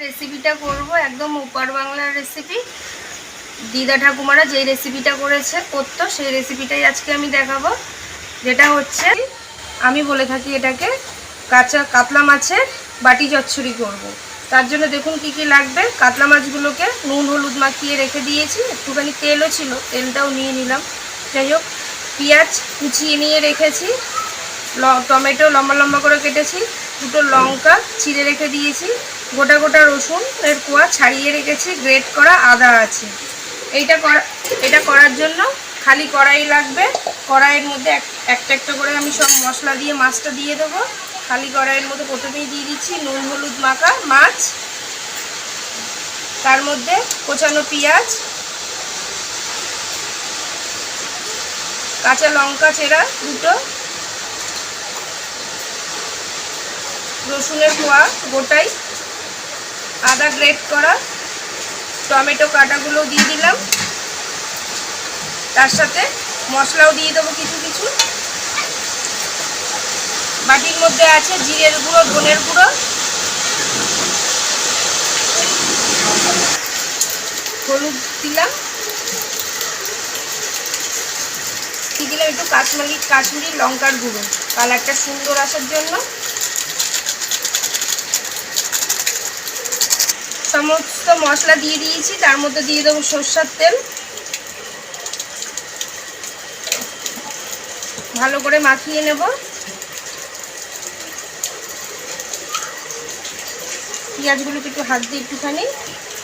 রেসিপিটা করব, একদম উপার বাংলার রেসিপি দিদা ঠাকুমারা যেই রেসিপিটা করেছে, করতো, সেই রেসিপিটাই আজকে আমি দেখাবো। যেটা হচ্ছে, আমি বলে থাকি এটাকে, কাঁচা কাতলা মাছের বাটি চচ্চড়ি করব। তার জন্য দেখুন কি কি লাগবে। কাতলা মাছগুলোকে নুন, হলুদ মাখিয়ে রেখে দিয়েছি। একটুখানি তেলও ছিল, তেলটাও নিয়ে নিলাম। যাই হোক, পেঁয়াজ কুচিয়ে নিয়ে রেখেছি। ল- টমেটো লম্বা লম্বা করে কেটেছি। দুটো লঙ্কা চিড়ে রেখে দিয়েছি। গোটা গোটা রসুন এর কোয়া ছাড়িয়ে রেখেছি গ্রেট করা আদা আছে। এইটা করা, এটা করার জন্য খালি কড়াই লাগবে। কড়াইয়ের মধ্যে এক- একটা একটা করে আমি সব মশলা দিয়ে, মাছটা দিয়ে দেবো। খালি কড়াইয়ের মধ্যে প্রথমেই দিয়ে দিচ্ছি নুন, হলুদ মাখা, মাছ। তার মধ্যে কোচানো পেঁয়াজ। কাঁচা লঙ্কা চেরা দুটো। রসুনের কোয়া গোটাই আদা গ্রেট করা, টমেটো কাটাগুলো দিয়ে দিলাম। তার সাথে মশলাও দিয়ে দেবো কিছু কিছু। বাটির মধ্যে আছে জিরের গুঁড়ো, ধনের গুঁড়ো। হলুদ দিলাম। দিলাম একটু কাশ্মীরি কাশ্মীরি লঙ্কার গুঁড়ো। কালারটা সুন্দর আসার জন্য। সমস্ত মশলা দিয়ে দিয়েছি, তার মধ্যে দিয়ে দেবো সর্ষার তেল। ভালো করে মাখিয়ে নেব। পেঁয়াজগুলোকে একটু হাত দিয়ে একটুখানি,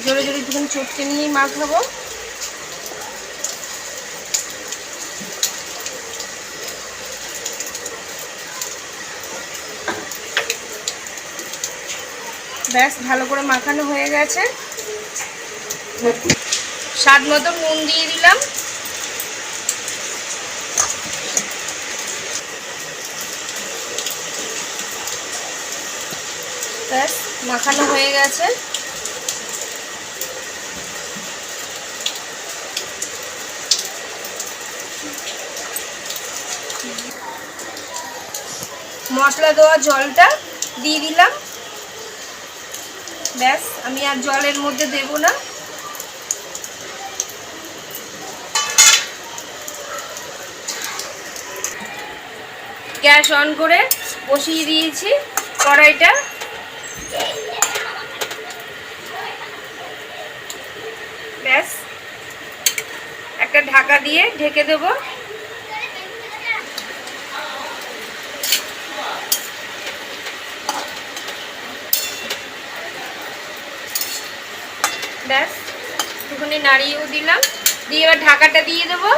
জোরে জোরে একটুখানি চটকে নিয়েই মাখাবো। ব্যাস, ভালো করে মাখানো হয়ে গেছে। স্বাদ মতো নুন দিয়ে দিলাম। ব্যাস, মাখানো হয়ে গেছে। মশলা দেওয়া জলটা দিয়ে দিলাম। ব্যাস, আমি আর জলের মধ্যে দেব না। গ্যাস অন করে বসিয়ে দিয়েছি কড়াইটা। ব্যাস, একটা ঢাকা দিয়ে ঢেকে দেব। ব্যাস, একটুখানি নাড়িয়েও দিলাম। দিয়ে এবার ঢাকাটা দিয়ে দেবো।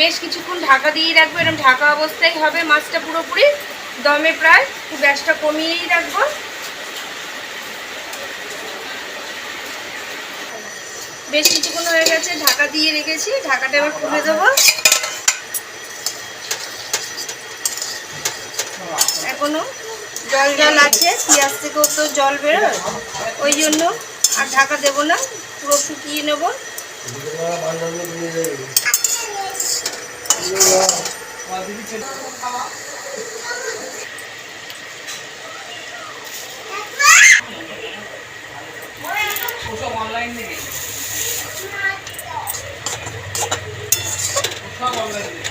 বেশ কিছুক্ষণ ঢাকা দিয়ে রাখব এরকম ঢাকা অবস্থায় হবে মাছটা পুরোপুরি। দমে প্রায় গ্যাসটা কমিয়েই রাখব। বেশ কিছুক্ষণ হয়ে গেছে, ঢাকা দিয়ে রেখেছি। ঢাকাটা এবার খুলে দেবো। এখনও জল জল আছে, পেঁয়াজ থেকেও তো জল বেরোয়। ওই জন্য আর ঢাকা দেবো না পুরো শুকিয়ে নেব। সব অনলাইন থেকে আচ্ছা আমাকে বলতে পারি না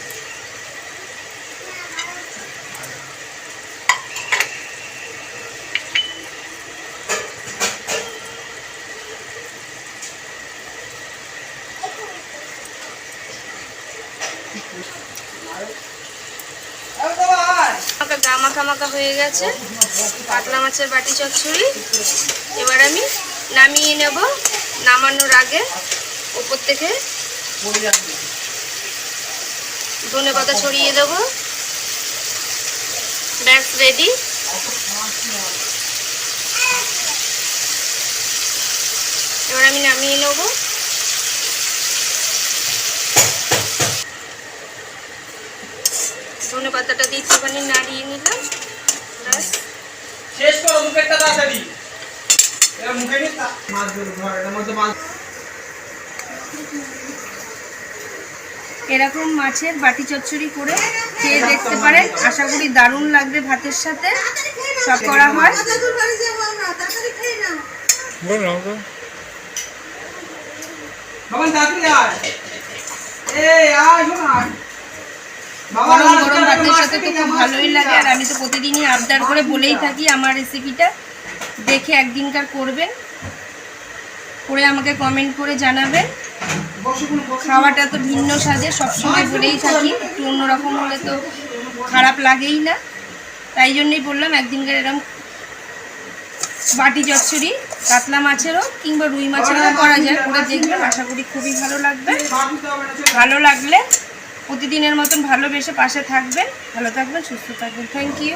মাখা মাখা হয়ে গেছে। কাতলা মাছের বাটি চচ্চড়ি। এবার আমি নামিয়ে নেব নামানোর আগে উপর থেকে। ধনে পাতা ছড়িয়ে দেবো। ব্যাস রেডি এবার আমি নামিয়ে নেব। ধনে পাতাটা দিয়ে একটুখানি নাড়িয়ে নিলাম। ব্যাস। শেষ করো মুখেরটা তাড়াতাড়ি এরা মুখে নিয়ে মাছ দেবো এটার মধ্যে মাছ এরকম মাছের বাটি চচ্চড়ি করে খেয়ে দেখতে পারেন। আশা করি দারুণ লাগবে ভাতের সাথে। সব করা হয়। বাবা তাড়াতাড়ি আয়। এই আয় শোন খুব ভালোই লাগে আর আমি তো প্রতিদিনই আবদার করে বলেই থাকি আমার রেসিপিটা দেখে একদিনকার করবেন করে আমাকে কমেন্ট করে জানাবেন। খাওয়াটা তো ভিন্ন স্বাদে সবসময় বলেই থাকি একটু অন্যরকম হলে তো খারাপ লাগেই না তাই জন্যই বললাম একদিনকার এরকম বাটি চচ্চড়ি কাতলা মাছেরও কিংবা রুই মাছেরও করা যায় করে দেখবেন আশা করি খুবই ভালো লাগবে। ভালো লাগলে প্রতিদিনের মতন ভালোবেসে পাশে থাকবেন। ভালো থাকবেন সুস্থ থাকবেন। Thank you